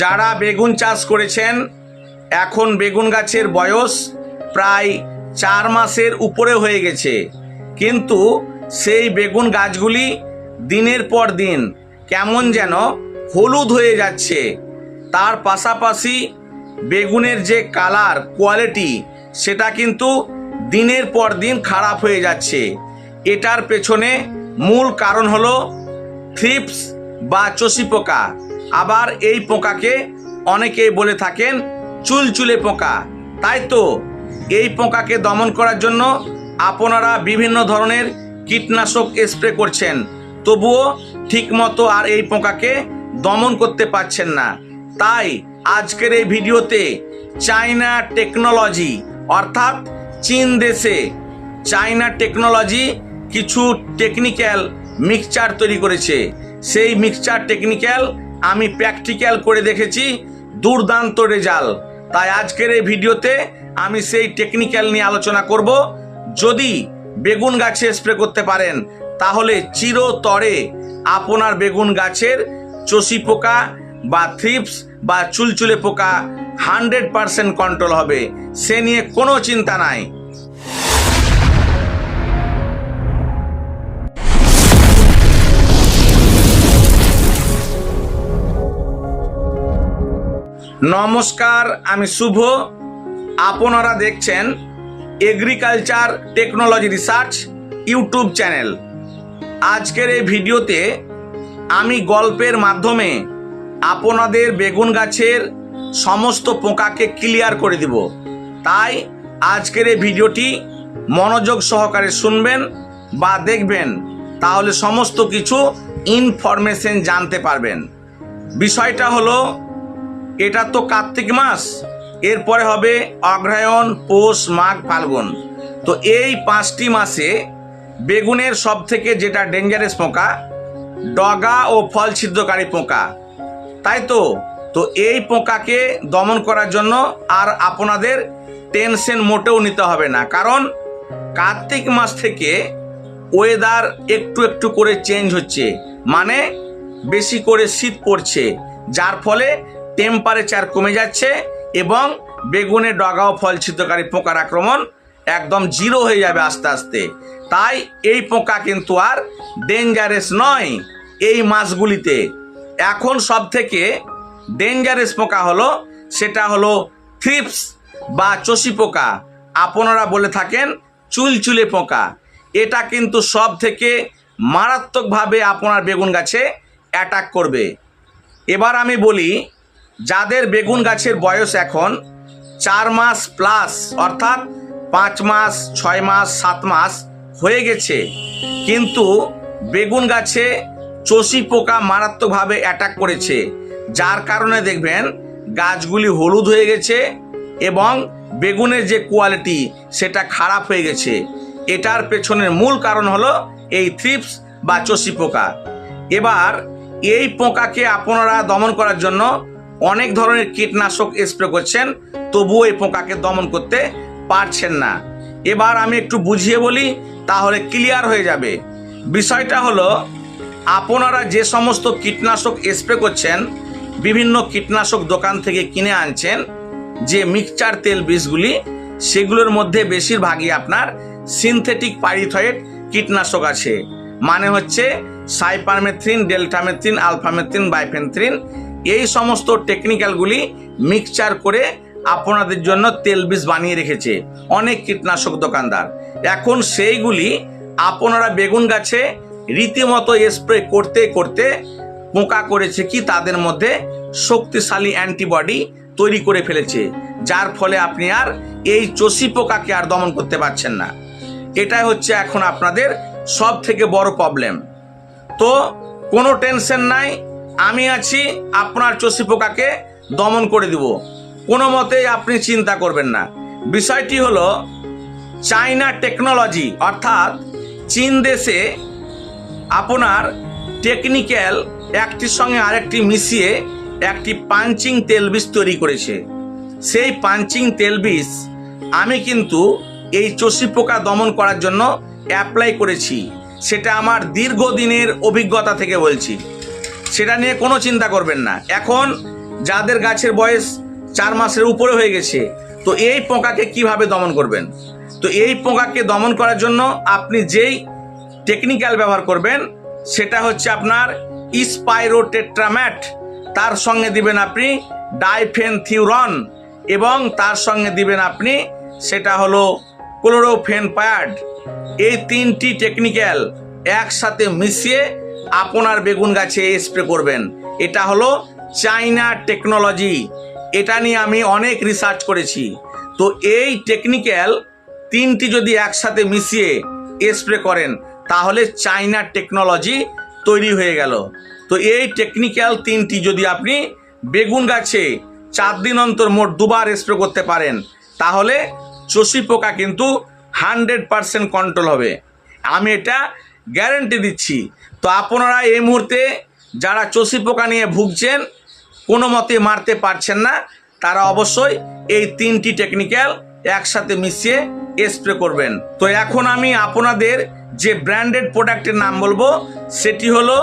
যারা বেগুন চাষ করেছেন, এখন বেগুন গাছের বয়স প্রায় চার মাসের উপরে হয়ে গেছে। কিন্তু সেই বেগুন গাছগুলি দিনের পর দিন কেমন যেন হলুদ হয়ে যাচ্ছে। তার পাশাপাশি বেগুনের যে কালার, কোয়ালিটি, সেটা কিন্তু দিনের পর দিন খারাপ হয়ে যাচ্ছে। এটার পেছনে মূল কারণ হলো থ্রিপস বা চষি পোকা আবার এই পোকাকে অনেকেই বলে থাকেন চুলচুলে পোকা। তাই তো এই পোকাকে দমন করার জন্য আপনারা বিভিন্ন ধরনের কীটনাশক স্প্রে করছেন। তবুও ঠিকমতো আর এই পোকাকে দমন করতে পারছেন না। তাই আজকের এই ভিডিওতে চাইনা টেকনোলজি অর্থাৎ চীন দেশে চাইনা টেকনোলজি কিছু টেকনিক্যাল মিক্সচার তৈরি করেছে। সেই মিক্সচার টেকনিক্যাল আমি প্র্যাকটিক্যাল করে দেখেছি দুর্দান্ত রেজাল্ট তাই আজকের এই ভিডিওতে আমি সেই টেকনিক্যাল নিয়ে আলোচনা করব। যদি বেগুন গাছে স্প্রে করতে পারেন, তাহলে চিরতরে আপনার বেগুন গাছের চষি পোকা বা থ্রিপস বা চুলচুলে পোকা হান্ড্রেড পারসেন্ট কন্ট্রোল হবে। সে নিয়ে কোনো চিন্তা নাই। নমস্কার, আমি শুভ। আপনারা দেখছেন agriculture technology research YouTube channel আজকের এই ভিডিওতে আমি গল্পের মাধ্যমে আপনাদের বেগুন গাছের সমস্ত পোকাকে ক্লিয়ার করে দিব। তাই আজকের এই ভিডিওটি মনোযোগ সহকারে শুনবেন বা দেখবেন, তাহলে সমস্ত কিছু ইনফরমেশন জানতে পারবেন। বিষয়টা হলো এটা তো কার্তিক মাস। এরপরে হবে অগ্রহায়ণ, পৌষ, মাঘ, ফাল্গুন। তো এই পাঁচটি মাসে বেগুনের সব থেকে যেটা ডেঞ্জারাস পোকা, ডগা ও ফল ছিদ্রকারী পোকা। তাই তো? তো এই পোকাকে দমন করার জন্য আর আপনাদের টেনশন মোটেও নিতে হবে না। কারণ কার্তিক মাস থেকে ওয়েদার একটু একটু করে চেঞ্জ হচ্ছে। মানে বেশি করে শীত পড়ছে। যার ফলে টেম্পারেচার কমে যাচ্ছে এবং বেগুনে ডগা ও ফল ছিদ্রকারী পোকার আক্রমণ একদম জিরো হয়ে যাবে আস্তে আস্তে। তাই এই পোকা কিন্তু আর ডেঞ্জারাস নয় এই মাসগুলিতে এখন সব থেকে ডেঞ্জারাস পোকা হলো, সেটা হলো থ্রিপস বা চষি পোকা। আপনারা বলে থাকেন চুলচুলে পোকা। এটা কিন্তু সব থেকে মারাত্মকভাবে আপনার বেগুন গাছে অ্যাটাক করবে। এবার আমি বলি যাদের বেগুন গাছের বয়স এখন চার মাস প্লাস অর্থাৎ পাঁচ মাস, ছয় মাস, সাত মাস হয়ে গেছে। কিন্তু বেগুন গাছে চষি পোকা মারাত্মকভাবে অ্যাটাক করেছে। যার কারণে দেখবেন গাছগুলি হলুদ হয়ে গেছে এবং বেগুনের যে কোয়ালিটি সেটা খারাপ হয়ে গেছে। এটার পেছনের মূল কারণ হলো এই থ্রিপস বা চষি পোকা। এবার এই পোকাকে আপনারা দমন করার জন্য অনেক ধরনের কীটনাশক স্প্রে করছেন, তবুও এই পোকাকে দমন করতে পারছেন না। এবার আমি একটু বুঝিয়ে বলি, তাহলে ক্লিয়ার হয়ে যাবে। বিষয়টা হলো, আপনারা যে সমস্ত কীটনাশক স্প্রে করছেন, বিভিন্ন কীটনাশক দোকান থেকে কিনে আনছেন, যে মিক্সচার তেল বীজগুলি, সেগুলোর মধ্যে বেশিরভাগই আপনার সিনথেটিক পাইরিথয়েড কীটনাশক আছে। মানে হচ্ছে সাইপারমেথ্রিন, ডেল্টামেথ্রিন, আলফামেথ্রিন, বাইফেনথ্রিন এই সমস্ত টেকনিক্যালগুলি মিক্সচার করে আপনাদের জন্য তেল বীজ বানিয়ে রেখেছে অনেক কীটনাশক দোকানদার। এখন সেইগুলি আপনারা বেগুন গাছে রীতিমতো স্প্রে করতে করতে পোকা করেছে কি তাদের মধ্যে শক্তিশালী অ্যান্টিবডি তৈরি করে ফেলেছে, যার ফলে আপনি আর এই চষি পোকাকে আর দমন করতে পারছেন না। এটাই হচ্ছে এখন আপনাদের সব থেকে বড় প্রবলেম তো কোনো টেনশন নাই আমি আছি আপনার চষি পোকাকে দমন করে দিব। কোনো মতেই আপনি চিন্তা করবেন না। বিষয়টি হলো চাইনা টেকনোলজি, অর্থাৎ চীন দেশে আপনার টেকনিক্যাল একটির সঙ্গে আরেকটি মিশিয়ে একটি পাঞ্চিং তেল বীজ তৈরি করেছে। সেই পাঞ্চিং তেল বীজ আমি কিন্তু এই চষি পোকা দমন করার জন্য অ্যাপ্লাই করেছি। সেটা আমার দীর্ঘদিনের অভিজ্ঞতা থেকে বলছি। সেটা নিয়ে কোনো চিন্তা করবেন না। এখন যাদের গাছের বয়স চার মাসের উপরে হয়ে গেছে, তো এই পোকাকে কীভাবে দমন করবেন? তো এই পোকাকে দমন করার জন্য আপনি যেই টেকনিক্যাল ব্যবহার করবেন, সেটা হচ্ছে আপনার স্পাইরোটেট্রাম্যাট তার সঙ্গে দিবেন আপনি ডাইফেনথিউরন এবং তার সঙ্গে দিবেন আপনি সেটা হলো ক্লোরোফেনপ্যাড এই তিনটি টেকনিক্যাল একসাথে মিশিয়ে আপনার বেগুন গাছে স্প্রে করবেন। এটা হলো চাইনা টেকনোলজি এটা নিয়ে আমি অনেক রিসার্চ করেছি। তো এই টেকনিক্যাল তিনটি যদি একসাথে মিশিয়ে স্প্রে করেন, তাহলে চাইনা টেকনোলজি তৈরি হয়ে গেল। তো এই টেকনিক্যাল তিনটি যদি আপনি বেগুন গাছে চার দিন অন্তর মোট দুবার স্প্রে করতে পারেন, তাহলে চষি পোকা কিন্তু হান্ড্রেড পারসেন্ট কন্ট্রোল হবে। আমি এটা গ্যারেন্টি দিচ্ছি। তো আপনারা এই মুহূর্তে যারা চষি পোকা নিয়ে ভুগছেন, কোনো মতে মারতে পারছেন না, তারা অবশ্যই এই তিনটি টেকনিক্যাল একসাথে মিশিয়ে স্প্রে করবেন। তো এখন আমি আপনাদের যে ব্র্যান্ডেড প্রোডাক্টের নাম বলব, সেটি হলো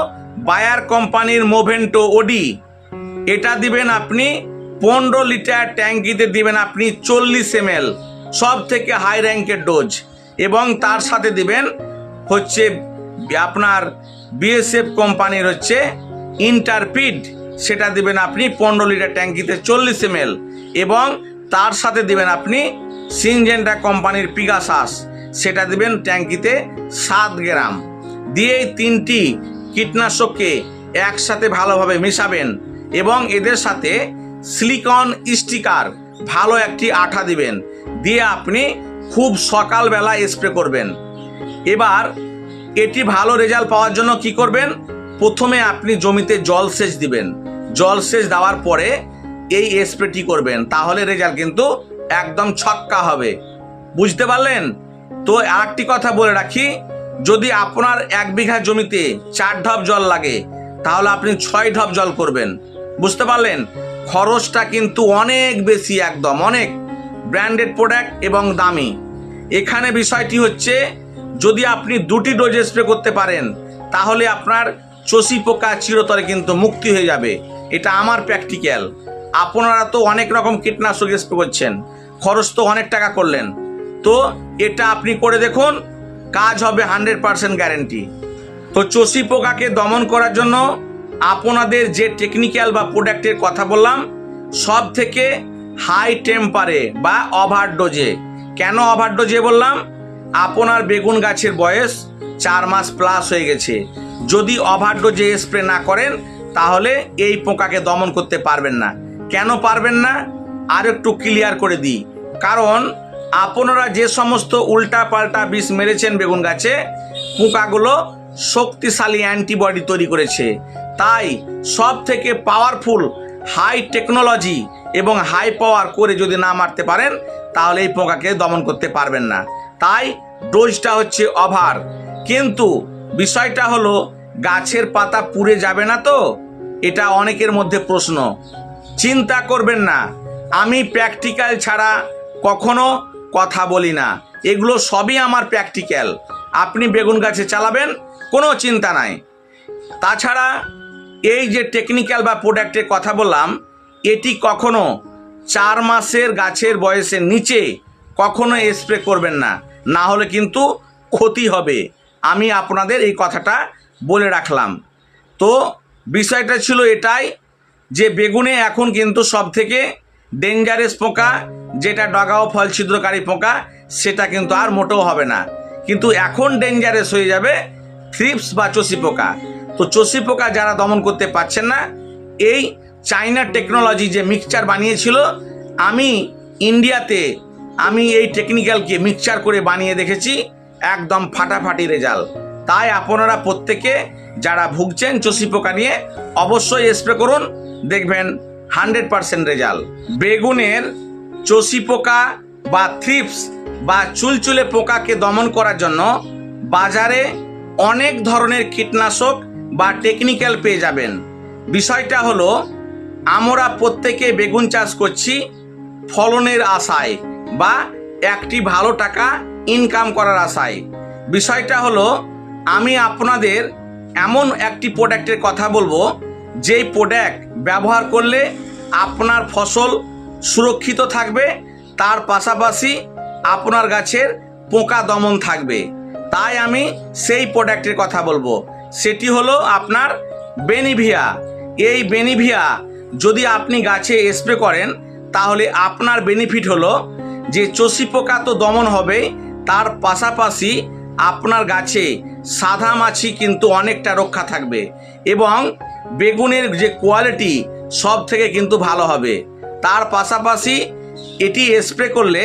বায়ার কোম্পানির মোভেন্টো ওডি এটা দিবেন আপনি পনেরো লিটার ট্যাঙ্কিতে দিবেন আপনি চল্লিশ এম সব থেকে হাই র্যাঙ্কের ডোজ এবং তার সাথে দিবেন হচ্ছে আপনার বিএসএফ কোম্পানির হচ্ছে ইন্টারপিড সেটা দিবেন আপনি পনেরো লিটার ট্যাঙ্কিতে চল্লিশ এম এবং তার সাথে দিবেন আপনি সিনজেন্টা কোম্পানির পিগাসাস সেটা দিবেন ট্যাঙ্কিতে সাত গ্রাম। দিয়ে এই তিনটি কীটনাশককে একসাথে ভালোভাবে মেশাবেন এবং এদের সাথে সিলিকন স্টিকার ভালো একটি আঠা দিবেন। দিয়ে আপনি খুব সকালবেলা স্প্রে করবেন। এবার এটি ভালো রেজাল্ট পাওয়ার জন্য কি করবেন? প্রথমে আপনি জমিতে জলসেচ দিবেন। জলসেচ দেওয়ার পরে এই স্প্রেটি করবেন, তাহলে রেজাল্ট কিন্তু একদম ছক্কা হবে। বুঝতে পারলেন? তো আরেকটি কথা বলে রাখি, যদি আপনার এক বিঘা জমিতে চার ঢপ জল লাগে, তাহলে আপনি ছয় ঢপ জল করবেন। বুঝতে পারলেন? খরচটা কিন্তু অনেক বেশি একদম, অনেক। ব্র্যান্ডেড প্রোডাক্ট এবং দামি। এখানে বিষয়টি হচ্ছে যদি আপনি দুটি ডোজ স্প্রে করতে পারেন, তাহলে আপনার চষি পোকা চিরতরে কিন্তু মুক্তি হয়ে যাবে। এটা আমার প্র্যাকটিক্যাল আপনারা তো অনেক রকম কীটনাশক স্প্রে করছেন। খরচ তো অনেক টাকা করলেন। তো এটা আপনি করে দেখুন, কাজ হবে হান্ড্রেড পারসেন্ট গ্যারেন্টি তো চষি পোকাকে দমন করার জন্য আপনাদের যে টেকনিক্যাল বা প্রোডাক্টের কথা বললাম সব থেকে হাই টেম্পারে বা ওভার ডোজে কেন ওভার ডোজে বললাম? আপনার বেগুন গাছের বয়স চার মাস প্লাস হয়ে গেছে। যদি ওভার ডোজে স্প্রে না করেন, তাহলে এই পোকাকে দমন করতে পারবেন না। কেন পারবেন না? আর একটু ক্লিয়ার করে দিই। কারণ আপনারা যে সমস্ত উল্টা পাল্টা বিষ মেরেছেন বেগুন গাছে, পোকাগুলো শক্তিশালী অ্যান্টিবডি তৈরি করেছে। তাই সব থেকে পাওয়ারফুল হাই টেকনোলজি এবং হাই পাওয়ার করে যদি না মারতে পারেন, তাহলে এই পোকাকে দমন করতে পারবেন না। তাই ডোজটা হচ্ছে অভার। কিন্তু বিষয়টা হলো, গাছের পাতা পুড়ে যাবে না তো? এটা অনেকের মধ্যে প্রশ্ন। চিন্তা করবেন না, আমি প্র্যাকটিক্যাল ছাড়া কখনো কথা বলি না। এগুলো সবই আমার প্র্যাকটিক্যাল। আপনি বেগুন গাছে চালাবেন, কোনো চিন্তা নাই। তাছাড়া এই যে টেকনিক্যাল বা প্রোডাক্টের কথা বললাম, এটি কখনো চার মাসের গাছের বয়সের নিচে কখনো স্প্রে করবেন না। না হলে কিন্তু ক্ষতি হবে। আমি আপনাদের এই কথাটা বলে রাখলাম। তো বিষয়টা ছিল এটাই যে বেগুনে এখন কিন্তু সব থেকে ডেঞ্জারাস পোকা, যেটা ডগা ও ফল ছিদ্রকারী পোকা, সেটা কিন্তু আর মোটেও হবে না। কিন্তু এখন ডেঞ্জারাস হয়ে যাবে থ্রিপস বা চষি পোকা। তো চষি পোকা যারা দমন করতে পারছেন না, এই চাইনা টেকনোলজি যে মিক্সচার বানিয়েছিল, আমি ইন্ডিয়াতে আমি এই টেকনিক্যালকে মিক্সচার করে বানিয়ে দেখেছি, একদম ফাটাফাটি রেজাল্ট তাই আপনারা প্রত্যেকে যারা ভুগছেন চষি পোকা নিয়ে, অবশ্যই স্প্রে করুন, দেখবেন হান্ড্রেড পারসেন্ট রেজাল্ট বেগুনের চষি পোকা বা থ্রিপস বা চুলচুলে পোকাকে দমন করার জন্য বাজারে অনেক ধরনের কীটনাশক বা টেকনিক্যাল পেয়ে যাবেন। বিষয়টা হলো, আমরা প্রত্যেকে বেগুন চাষ করছি, ফলনের আশায়। বা একটি ভালো টাকা ইনকাম করার আশায়। বিষয়টা হলো, আমি আপনাদের এমন একটি প্রোডাক্টের কথা বলব, যেই প্রোডাক্ট ব্যবহার করলে আপনার ফসল সুরক্ষিত থাকবে, তার পাশাপাশি আপনার গাছের পোকা দমন থাকবে। তাই আমি সেই প্রোডাক্টের কথা বলব। সেটি হলো আপনার বেনিভিয়া এই বেনিভিয়া যদি আপনি গাছে স্প্রে করেন, তাহলে আপনার বেনিফিট হলো যে চষি পোকা তো দমন হবে, তার পাশাপাশি আপনার গাছে সাদা মাছি কিন্তু অনেকটা রক্ষা থাকবে এবং বেগুনের যে কোয়ালিটি সব থেকে কিন্তু ভালো হবে। তার পাশাপাশি এটি স্প্রে করলে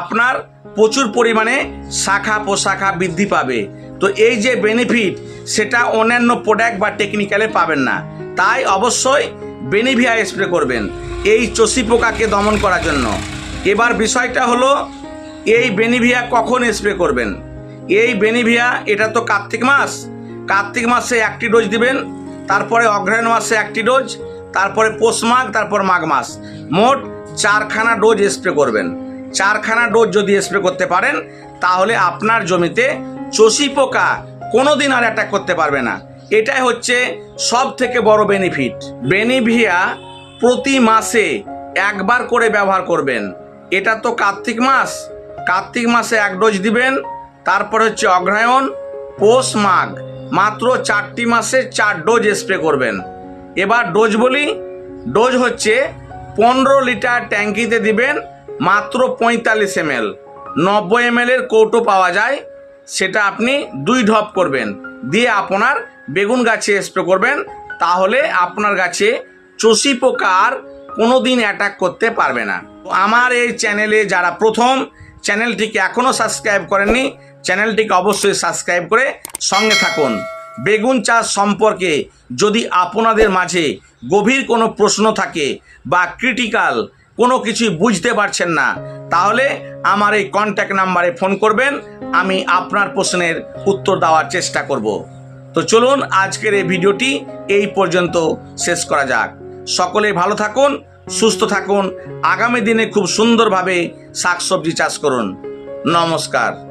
আপনার প্রচুর পরিমাণে শাখা পোশাখা বৃদ্ধি পাবে। তো এই যে বেনিফিট সেটা অন্যান্য প্রোডাক্ট বা টেকনিক্যালে পাবেন না। তাই অবশ্যই বেনিভিয়া স্প্রে করবেন এই চষি পোকাকে দমন করার জন্য। এবার বিষয়টা হলো, এই বেনিভিয়া কখন স্প্রে করবেন? এই বেনিভিয়া, এটা তো কার্তিক মাস। কার্তিক মাসে একটি ডোজ দিবেন, তারপরে অগ্রহায়ণ মাসে একটি ডোজ তারপরে পৌষ মাঘ, তারপর মাঘ মাস। মোট চারখানা ডোজ স্প্রে করবেন। চারখানা ডোজ যদি স্প্রে করতে পারেন, তাহলে আপনার জমিতে চষি পোকা কোনো দিন আর অ্যাটাক করতে পারবে না। এটাই হচ্ছে সব থেকে বড় বেনিফিট বেনিভিয়া প্রতি মাসে একবার করে ব্যবহার করবেন। এটা তো কার্তিক মাস। কার্তিক মাসে এক ডোজ দিবেন, তারপর হচ্ছে অগ্রহায়ণ, পৌষ মাঘ। মাত্র চারটি মাসে চার ডোজ স্প্রে করবেন। এবার ডোজ বলি, ডোজ হচ্ছে পনেরো লিটার ট্যাঙ্কিতে দিবেন, মাত্র পঁয়তাল্লিশ এম এল নব্বই এম এর কৌটো পাওয়া যায়, সেটা আপনি দুই ঢপ করবেন। দিয়ে আপনার বেগুন গাছে স্প্রে করবেন, তাহলে আপনার গাছে চষি পোকা আর কোনো দিন অ্যাটাক করতে পারবে না। আমার এই চ্যানেলে যারা প্রথম চ্যানেলটিকে এখনও সাবস্ক্রাইব করেননি চ্যানেলটিকে অবশ্যই সাবস্ক্রাইব করে সঙ্গে থাকুন। বেগুন চাষ সম্পর্কে যদি আপনাদের মাঝে গভীর কোনো প্রশ্ন থাকে বা ক্রিটিক্যাল কোনো কিছুই বুঝতে পারছেন না, তাহলে আমার এই কন্ট্যাক্ট নাম্বারে ফোন করবেন, আমি আপনার প্রশ্নের উত্তর দেওয়ার চেষ্টা করব। তো চলুন আজকের এই ভিডিওটি এই পর্যন্ত শেষ করা যাক। সকলে ভালো থাকুন সুস্থ থাকুন। আগামী দিনে খুব সুন্দরভাবে শাকসবজি চাষ করুন। নমস্কার।